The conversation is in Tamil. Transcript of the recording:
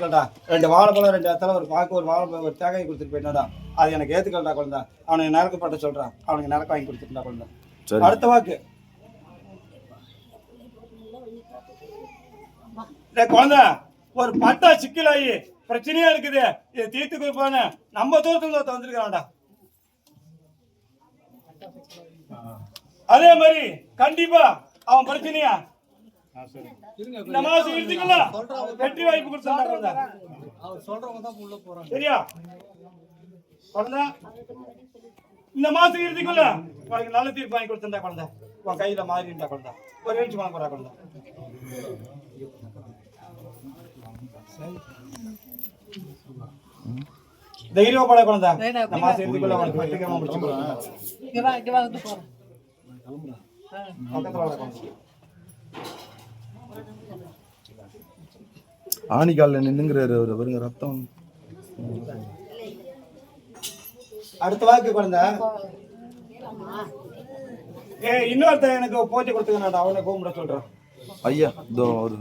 ஏத்துக்கடா ரெண்டு வாழைப்பழம் ரெண்டு இடத்துல ஒரு பாக்கு ஒரு வாழைப்பழம் ஒரு தேங்காய் கொடுத்துட்டு போயிட்டாடா அது எனக்கு ஏத்துக்கடா குழந்தை. அவனுக்கு நரக்கப்பட்ட சொல்றான். அவனுக்கு நரக்க வாங்கி கொடுத்துட்டா குழந்தை. சரி. அடுத்த வாக்கு. குழந்தை ஒரு பட்டா சிக்கலாயி. பிரச்சனையா இருக்குது. இதை தீர்த்து கொடுப்பானு. நம்ம தூரத்துல ஒருத்தன் வந்திருக்கான்டா அதே மாதிரி கண்டிப்பா அவன் பிரச்சனையா? இந்த மாசம் இறுதிக்குள்ள வெற்றி வாய்ப்பு கொடுத்தாண்டா குழந்தை அவர் சொல்றவங்க தான் உள்ள போறாங்க. சரியா? குழந்தை? இந்த மாசம் இறுதிக்குள்ள உனக்கு நல்ல தீர்ப்பு வாங்கி கொடுத்தா குழந்தை. உன் கையில மாறிண்டா குழந்தை. ஒரு நிமிஷம் வாங்க போறா குழந்தை. தைரியப்பட குழந்தை. இந்த மாசம் இறுதிக்குள்ள உனக்கு வெற்றிகரமா முடிச்சு பக்கத்துல வாடா குழந்தை. ஆணிக்காலில் நின்னுங்கிறாரு அவர். வருங்க ரத்தம். அடுத்த வாக்கு குழந்தை ஏ இன்னொருத்தன் எனக்கு போட்டி கொடுத்துக்கணும் அவனை கூப்பிட சொல்றேன். ஐயா இதோ ஒரு